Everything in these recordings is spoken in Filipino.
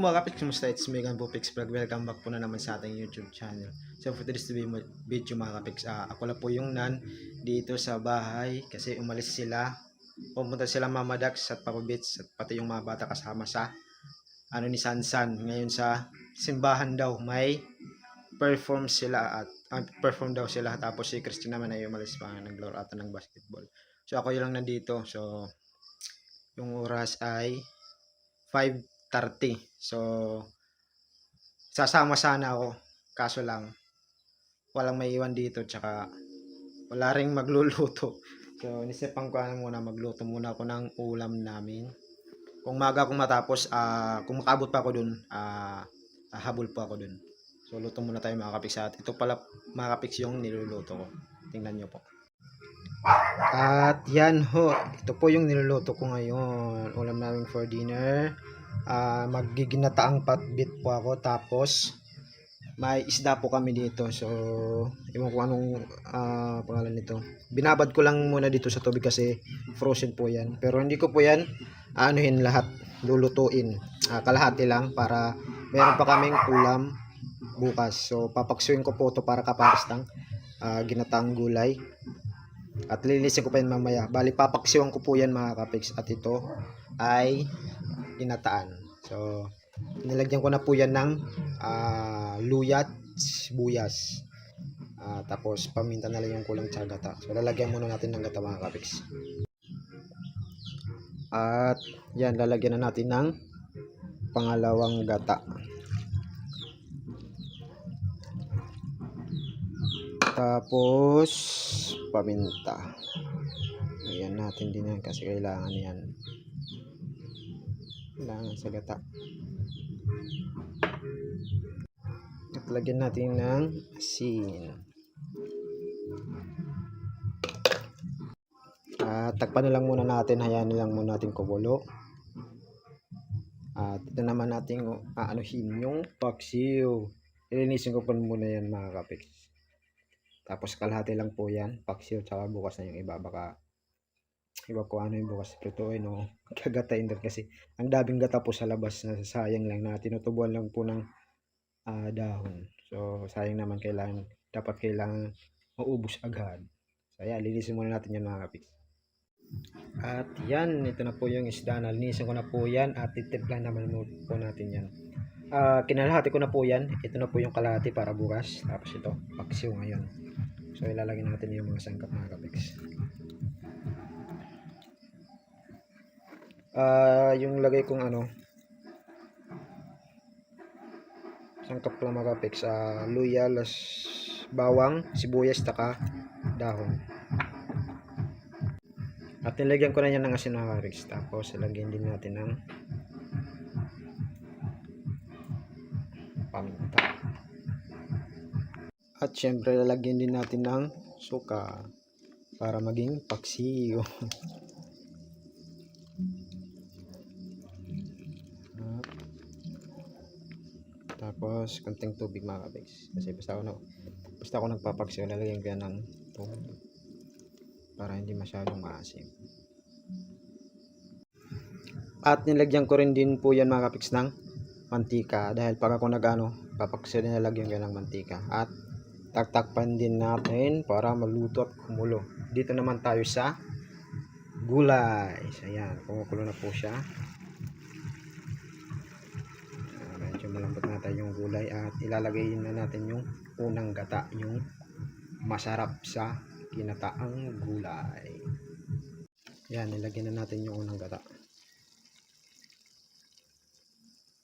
Mga kapit, kumusta? It's Megan Bupix Vlog. Welcome back po na naman sa ating YouTube channel. So for today's video mga kapix, ah, ako na po yung nan dito sa bahay kasi umalis sila. Pumunta sila Mama Dax at Papa Bits at pati yung mga bata kasama sa ano ni Sansan. Ngayon sa simbahan daw may perform sila at ah, perform daw sila tapos si Christian naman ay umalis pa naglaro ata ng basketball. So ako yung lang nandito. So yung oras ay 5.30. So, sasama sana ako. Kaso lang, walang may iwan dito. Tsaka, wala ring magluluto. So, nisipan ko ano muna, magluto muna ako ng ulam namin. Kung maga akong matapos, ah kung makabot pa ako dun, ah habol pa ako dun. So, luto muna tayo mga kapiks. At ito pala mga kapiks yung niluluto ko. Tingnan nyo po. At yan ho, ito po yung niluluto ko ngayon. Ulam namin for dinner. Ah, magiginataang patbit po ako tapos may isda po kami dito. So, ewan ko anong ah, pangalan nito. Binabad ko lang muna dito sa tubig kasi frozen po yan. Pero hindi ko po yan anuhin lahat, lulutuin. Ah, kalahati lang para meron pa kaming ulam bukas. So, papaksuin ko po ito para kapares ng ah, ginataang gulay. At lilinisin ko pa yan mamaya. Bali, papaksiwan ko po yan mga kapiks. At ito ay ginataan. So, nilagyan ko na po yan ng ah, luyat, sibuyas. Ah, tapos, paminta na lang yung kulang sa gata. So, lalagyan muna natin ng gata mga kapiks. At, yan, lalagyan na natin ng pangalawang gata. Tapos, paminta. Ayan natin din yan kasi kailangan yan. Kailangan sa gata. At lagyan natin ng asin. At takpan na lang muna natin, hayaan na lang muna natin kumulo. At ito naman natin aanuhin yung paksiw. Ilinisin ko pa muna yan mga kapiks. Tapos kalahati lang po yan, paksiw, tsaka bukas na yung iba. Baka iba ko ano yung bukas prituin o kagatain din kasi ang daming gata po sa labas na sayang lang na tinutubuan lang po ng ah, dahon. So sayang naman kailangan, dapat kailangan maubos agad. So ayan, linisin muna natin yan mga kapiks. At yan, ito na po yung isda na linisin ko na po yan at titimpla naman po natin yan. Ah, kinalahati ko na po yan. Ito na po yung kalahati para bukas. Tapos ito, paksiw ngayon. So ilalagay natin yung mga sangkap mga kapiks. Ah, yung lagay kong ano sangkap lang mga kapiks. Ah, luya, las, bawang, sibuyas, taka, dahon. At nilagyan ko na yan ng asin mga kapiks. Tapos ilagyan din natin ng paminta. At syempre lalagyan din natin ng suka para maging paksiyo. tapos konting tubig mga kabigs. Kasi basta ako, na, basta ako nagpapaksiyo, lalagyan ko yan ng tubig. Para hindi masyadong maasim. At nilagyan ko rin din po yan mga kapiks ng mantika. Dahil pag ako nagano papaksiyo din nalagyan ko ng mantika. At taktakpan din natin para maluto at kumulo. Dito naman tayo sa gulay. Ayan kumukulo na po siya Ah, medyo malambot na tayo yung gulay at ilalagay na natin yung unang gata yung masarap sa kinataang gulay yan nilagyan na natin yung unang gata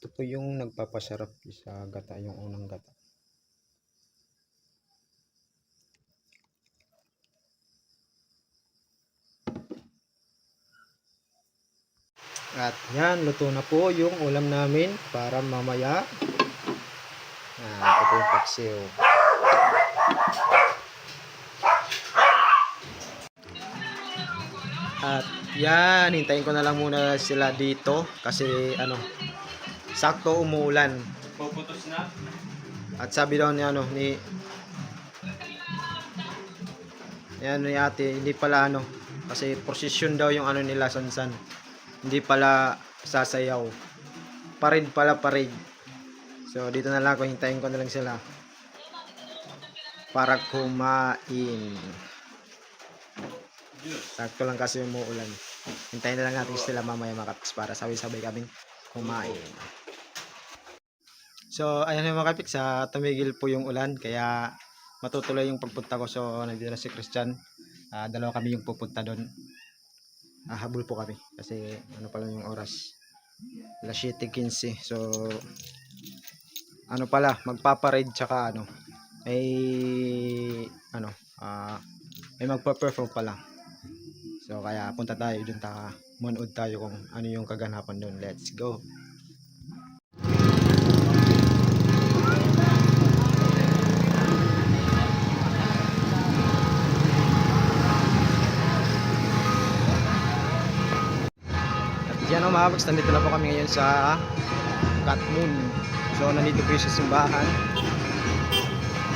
ito po yung nagpapasarap sa gata, yung unang gata. At yan, luto na po yung ulam namin para mamaya. Ah, ito po yung paksiw. At yan, hintayin ko na lang muna sila dito kasi ano, sakto umuulan. Puputos na. At sabi daw ni ano ni Yan ni ate, hindi pala ano kasi prosesyon daw yung ano nila sansan. Hindi pala sasayaw. Parade pala, parade. So, dito na lang ako. Hintayin ko na lang sila. Para kumain. Sakto lang kasi umuulan. Hintayin na lang natin sila mamaya mga para sabay-sabay kaming kumain. So, ayan yung mga kapiks. ah, tumigil po yung ulan. Kaya matutuloy yung pagpunta ko. So, nandito na si Christian. Ah, dalawa kami yung pupunta doon. Ah, habol po kami. Kasi ano pa lang yung oras. Alas 7.15. So, ano pala, magpaparade tsaka ano, may, ano, ah, may magpa-perform pala. So, kaya punta tayo dun ta, manood tayo kung ano yung kaganapan dun. Let's go! Kapags, nandito na po kami ngayon sa Cat Moon. So nandito po sa simbahan.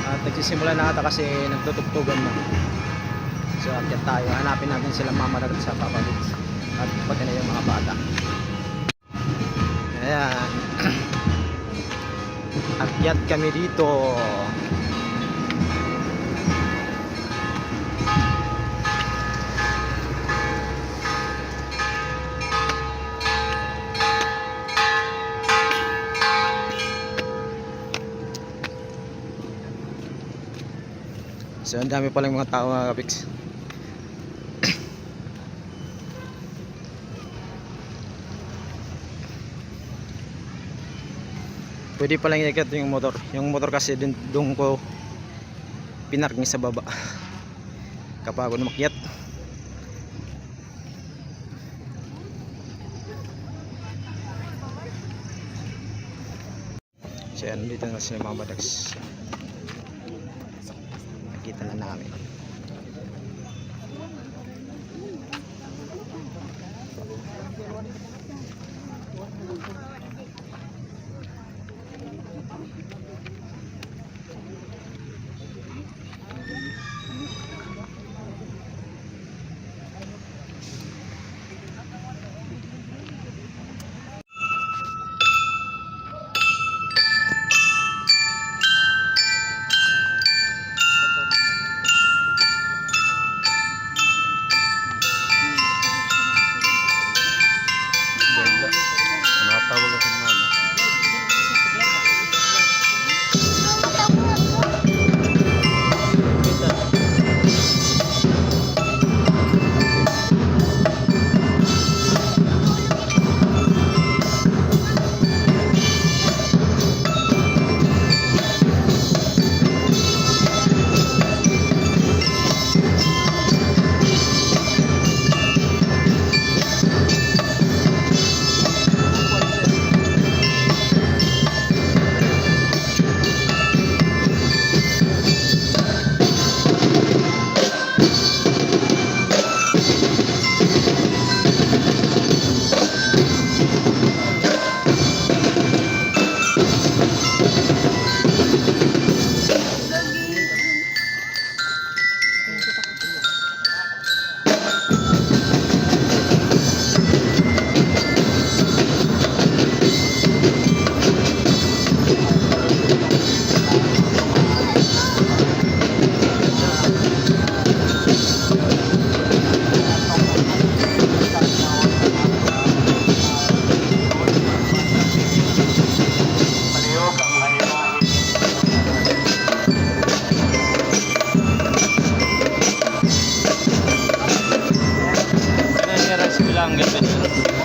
At nagsisimula na ata kasi nagtutugtugan na. So akyat tayo, hanapin natin sila mama sa papalit. At pati na yung mga bata. Ayan. Akyat kami dito. So ang dami palang mga tao mga kapiks. Pwede palang ikat yung motor. Yung motor kasi dun, dun ko pinarking sa baba. Kapag ako numakyat. So yan, dito na sila mga badags. Nakita na namin. Sige lang, guys.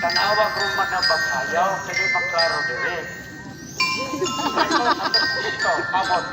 Tanawa ko man na bagsayaw, kaya maklaro dire. Ito, kamot.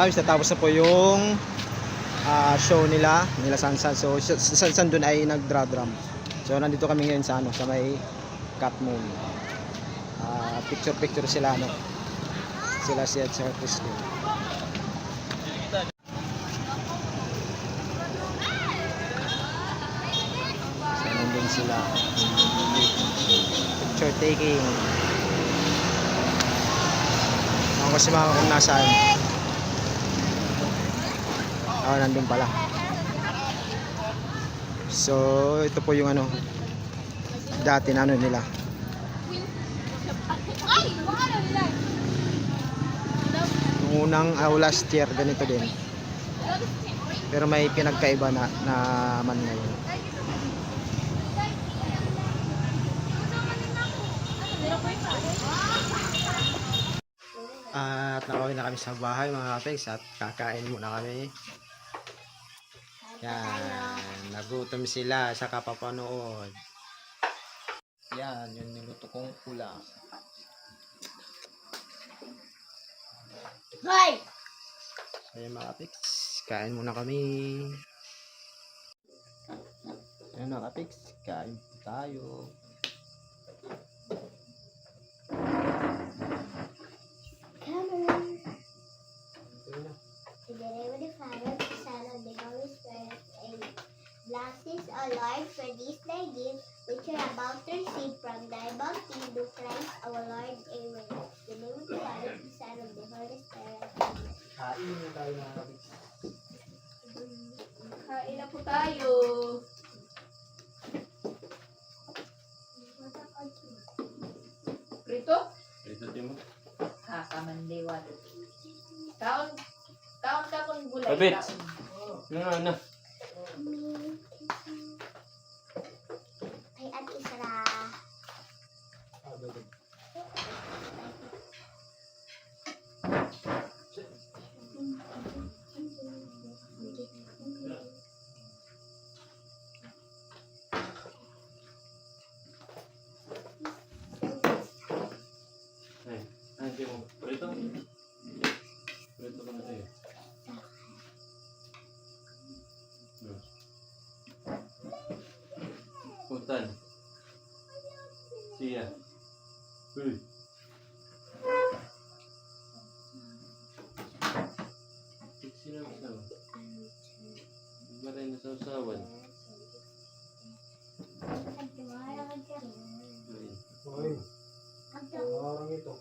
Mga natapos na po yung ah, show nila, nila Sansan. So, si si Sansan doon ay nagdra-drum. So, nandito kami ngayon sa ano, sa may Cat Moon. Ah, picture-picture sila, no? Sila si Ed sa Cristo. So, nandun sila. Picture taking. Ako kasi mga kung nasaan. Ah, nandun pala. So, ito po yung ano, dati na ano nila. Nung unang ah, last year, ganito din. Pero may pinagkaiba na, na man ngayon. At nakauwi na kami sa bahay mga kapex at kakain muna kami. Yan, nagutom sila sa kapapanood. Yan, yun niluto kong ulam. Hoy! Ayan mga kapex, kain muna kami. Ayan mga kapex, kain tayo. Come on. Name of the Father, the Son, and the Holy Spirit. Amen. Blessings, O Lord, for this thy gift, which are about to receive from thy bounty, through Christ our Lord. Amen. In the name of the Father, the Son, and the Holy Spirit. Kain muna tayo mga kapex. Kain na po tayo. Prito? Kakamandiwan. Kaon, kaon ka kung gulay. Babit. kaon. Ano na, ano? Putan. Siya. Uy. Sino ang sawa? Ba nasasawan? Ayun. Uy, parang ito.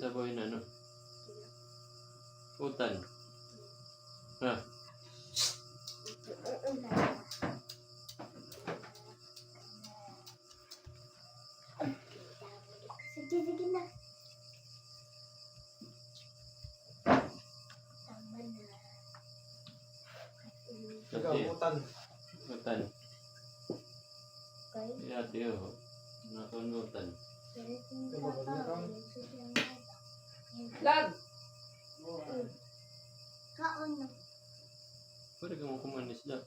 Sabaw yun ano? Putan. Ikaw, Kasi, butan. putan. Okay? Si ate oh. Nakunutan. Lag! Kaon na. Pwede ka mo kumanis na.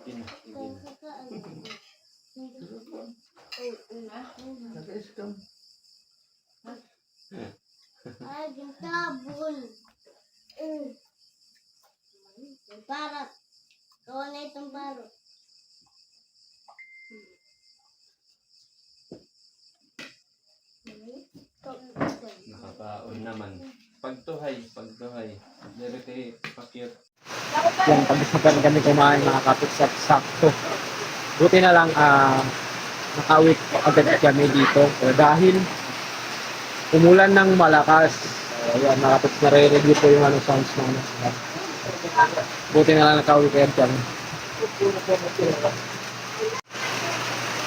Sige na, sige na. Ay, yung tabon. Mm. Yung parot. Gawa na itong parot. Nakakaon naman. Pagtuhay, pagtuhay. Dari kay. Yan, pag kami kumain mga kapit sa sakto. Buti na lang ah nakawit agad kami dito. So, dahil umulan ng malakas. So, yan, mga kapit nare-review po yung ano sounds ng ano. Buti na lang nakawit agad kami.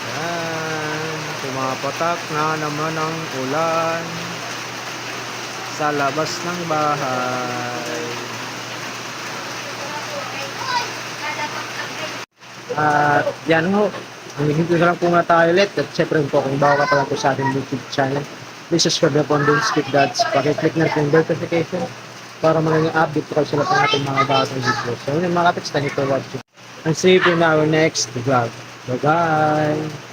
Yan, pumapatak na naman ang ulan sa labas ng bahay. At yan ho, humihinto na lang po nga tayo ulit. At syempre po, kung bago ka pa lang po sa ating YouTube channel, please subscribe na po ang Don't Skip Dads. Pakiclick na po yung notification para maging update po kayo sa ating mga bagong videos. So yun mga kapits, thank you for watching. And see you in our next vlog. Bye-bye!